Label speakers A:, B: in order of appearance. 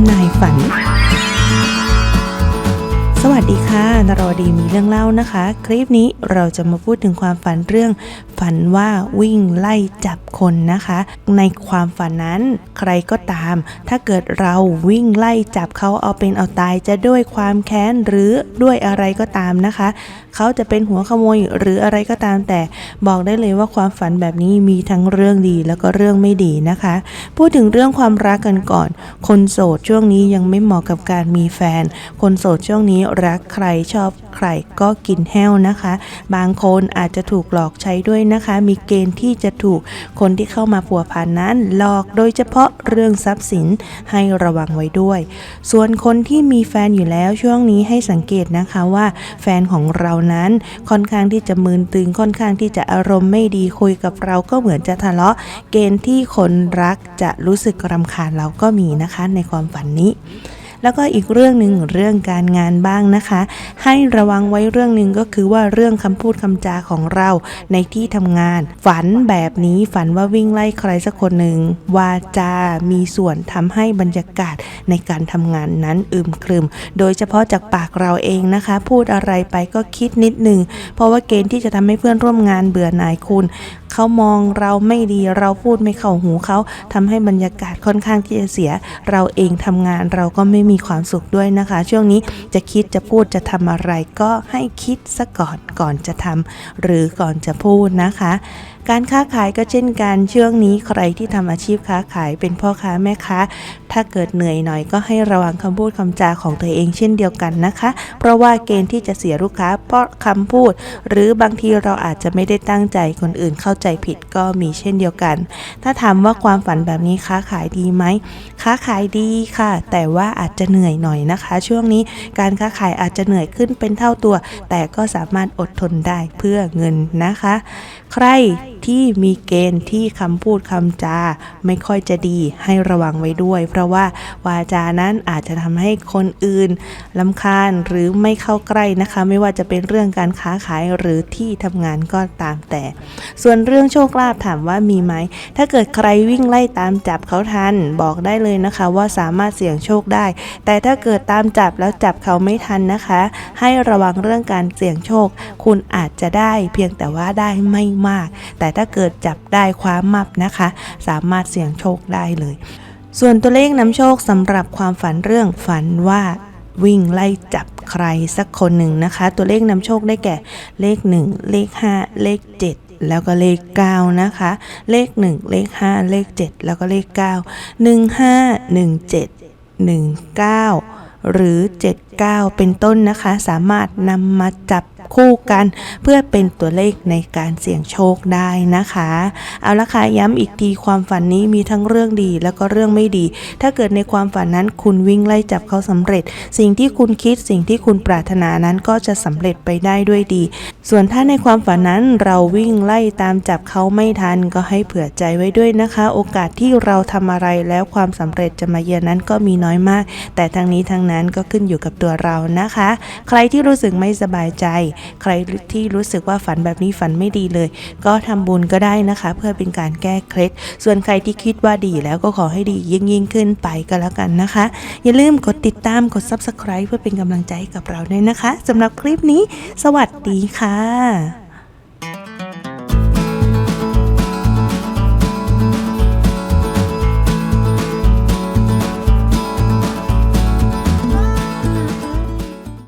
A: ำนายฝัน วัสดีค่ะนรดีมีเรื่องเล่านะคะ คลิปนี้เราจะมาพูดถึงความฝันเรื่อง ฝันว่าวิ่งไล่จับคนนะคะ ในความฝันนั้นใครก็ตาม ถ้าเกิดเราวิ่งไล่จับเขาเอาเป็นเอาตายจะด้วยความแค้นหรือด้วยอะไรก็ตามนะคะ เขาจะเป็นหัวขโมยหรืออะไรก็ตามแต่บอกได้เลยว่าความฝันแบบนี้มีทั้งเรื่องดีแล้วก็เรื่องไม่ดีนะคะ พูดถึงเรื่องความรักกันก่อน คนโสดช่วงนี้ยังไม่เหมาะกับการมีแฟน คนโสดช่วงนี้รักใครชอบใครก็กินแห้วนะคะ บางคนอาจจะถูกหลอกใช้ด้วยนะคะ มีเกณฑ์ที่จะถูกคนที่เข้ามาผัวพันนั้นหลอกโดยเฉพาะเรื่องทรัพย์สินให้ระวังไว้ด้วย ส่วนคนที่มีแฟนอยู่แล้วช่วงนี้ให้สังเกตนะคะว่าแฟนของเรานั้นค่อนข้างที่จะมืนตึงค่อนข้างที่จะอารมณ์ไม่ดีคุยกับเราก็เหมือนจะทะเลาะ เกณฑ์ที่คนรักจะรู้สึกรำคาญเราก็มีนะคะในความฝันนี้ แล้วก็อีกเรื่องหนึ่งเรื่องการงานบ้างนะคะ ให้ระวังไว้เรื่องหนึ่งก็คือว่าเรื่องคำพูดคำจาของเราในที่ทำงาน ฝันแบบนี้ฝันว่าวิ่งไล่ใครสักคนหนึ่งวาจา มีส่วนทำให้บรรยากาศในการทำงานนั้นอึมครึม โดยเฉพาะจากปากเราเองนะคะ พูดอะไรไปก็คิดนิดหนึ่งเพราะว่าเกณฑ์ที่จะทำให้เพื่อนร่วมงานเบื่อหน่ายคุณเขามองเราไม่ดีเราพูดไม่เข้าหูเขาทำให้บรรยากาศค่อนข้างที่จะเสีย เราเองทำงานเราก็ไม่มีีความสุขด้วยนะคะ ช่วงนี้จะคิดจะพูดจะทำอะไรก็ให้คิดซะก่อนก่อนจะทำหรือก่อนจะพูดนะคะ การค้าขายก็เช่นกันช่วงนี้ใครที่ทำอาชีพค้าขายเป็นพ่อค้าแม่ค้า ถ้าเกิดเหนื่อยหน่อยก็ให้ระวังคำพูดคำจาของตัวเองเช่นเดียวกันนะคะ เพราะว่าเกณฑ์ที่จะเสียลูกค้าเพราะคำพูด หรือบางทีเราอาจจะไม่ได้ตั้งใจคนอื่นเข้าใจผิดก็มีเช่นเดียวกัน ถ้าถามว่าความฝันแบบนี้ค้าขายดีไหมค้าขายดีค่ะ แต่ว่าอาจจะเหนื่อยหน่อยนะคะ ช่วงนี้การค้าขายอาจจะเหนื่อยขึ้นเป็นเท่าตัว แต่ก็สามารถอดทนได้เพื่อเงินนะคะ ใคร ที่มีเกณฑ์ที่คำพูดคำจาไม่ค่อยจะดีให้ระวังไว้ด้วย เพราะว่าวาจานั้นอาจจะทำให้คนอื่นลำคาญหรือไม่เข้าใกล้นะคะ ไม่ว่าจะเป็นเรื่องการค้าขายหรือที่ทำงานก็ตามแต่ ส่วนเรื่องโชคลาภถามว่ามีไหม ถ้าเกิดใครวิ่งไล่ตามจับเขาทันบอกได้เลยนะคะว่าสามารถเสี่ยงโชคได้ แต่ถ้าเกิดตามจับแล้วจับเขาไม่ทันนะคะ ให้ระวังเรื่องการเสี่ยงโชค คุณอาจจะได้เพียงแต่ว่าได้ไม่มาก แต่ถ้าเกิดจับได้คว้ามมับนะคะ สามารถเสี่ยงโชคได้เลย ส่วนตัวเลขนำโชคสำหรับความฝันเรื่องฝันว่าวิ่งไล่จับใครสักคนหนึ่งนะคะ ตัวเลขนำโชคได้แก่เลข 1 เลข 5 เลข 7 แล้วก็เลข 9 นะคะ เลข 1 เลข 5 เลข 7 แล้วก็เลข 9 1 5 1 7 1 9 หรือ 79 เป็นต้นนะคะ สามารถนำมาจับ คู่กัน เพื่อเป็นตัวเลขในการเสี่ยงโชคได้นะคะ เอาละค่ะย้ำอีกทีความฝันนี้มีทั้งเรื่องดีแล้วก็เรื่องไม่ดี ถ้าเกิดในความฝันนั้นคุณวิ่งไล่จับเขาสำเร็จ สิ่งที่คุณคิดสิ่งที่คุณปรารถนานั้นก็จะสำเร็จไปได้ด้วยดี ส่วนถ้าในความฝันนั้นเราวิ่งไล่ตามจับเขาไม่ทันก็ให้เผื่อใจไว้ด้วยนะคะ โอกาสที่เราทำอะไรแล้วความสำเร็จจะมาเยือนนั้นก็มีน้อยมาก แต่ทั้งนี้ทั้งนั้นก็ขึ้นอยู่กับตัวเรานะคะ ใครที่รู้สึกไม่สบายใจใครที่รู้สึกว่าฝันแบบนี้ฝันไม่ดีเลย ก็ทำบุญก็ได้นะคะ เพื่อเป็นการแก้เคล็ด ส่วนใครที่คิดว่าดีแล้วก็ขอให้ดียิ่งยิ่งขึ้นไปก็แล้วกันนะคะ อย่าลืมกดติดตามกด subscribe เพื่อเป็นกำลังใจให้กับเราด้วยนะคะสำหรับคลิปนี้ สวัสดีค่ะ